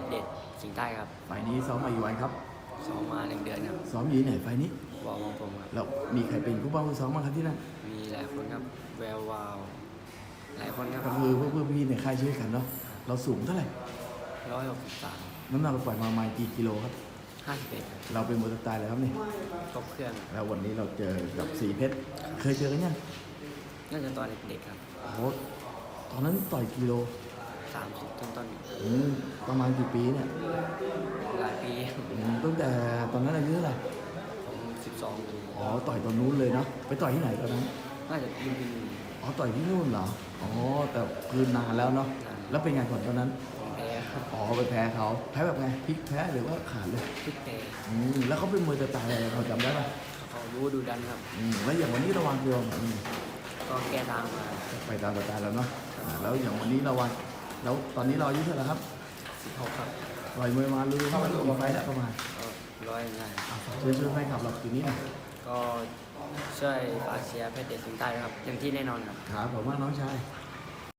ชรเด็ดสิงห์ใต้ครับไฟล์นี้ซ้อมมากี่วันครับ ซ้อมมาหนึ่งเดือนครับซ้อมอยู่ที่ไหนไฟล์นี้ วอลของผมครับ แล้วมีใครเป็นผู้บ้าผู้ซ้อมบ้างครับที่นั่น มีหลายคนครับแวววาว หลายคนครับก็คือเพื่อนๆพี่ในค่ายช่วยกันเนาะ เราสูงเท่าไหร่ ร้อยหกสิบสามน้ำหนักเราปล่อยมาประมาณกี่กิโลครับ ห้าสิบเอ็ดเราเป็นมวยสไตล์อะไรครับเนี่ย ครบเครื่องแล้ววันนี้เราเจอกับสีเพชร เคยเจอกันยังน่าจะตอนเด็กๆครับโอ้โหตอนนั้นต่อยกิโล สามสิบต้นต้น อืมประมาณกี่ปีเนี่ยๆหลายปีอืมตั้งแต่ตอนนั้นอายุเท่าไหร่ผมสิบสองปีอ๋อต่อยตอนนู้นเลยเนาะไปต่อยที่ไหนตอนนั้นน่าจะรุ่นพี่อ๋อต่อยที่นู่นเหรออ๋อแต่คืนนานแล้วเนาะแล้วเป็นไงก่อนตอนนั้นผมแพ้ครับอ๋อไปแพ้เขาแพ้แบบไงพลิกแพ้หรือว่าขาดเลยทุกแพ้อืมแล้วเขาเป็นมวยสไตล์อะไรเราจำได้ปะเขารู้ดูดันครับ อืมแล้วอย่างวันนี้ระวังตัวอืมก็แก้ทางมาไปตามสไตล์แล้วเนาะอ่าแล้วอย่างวันนี้ระวัง แล้วตอนนี้เราอายุเท่าไหร่ครับสิบหกครับต่อยมวยมารู้ๆว่ากี่ไฟล์แล้วประมาณก็ร้อยง่ายอะเชิญชวนให้ขับเราทีนี้หนะก็ช่วยฝากเชียร์เพชรเด็ดสิงห์ใต้ด้วยครับเต็มที่แน่นอนครับครับผมว่าน้องชายค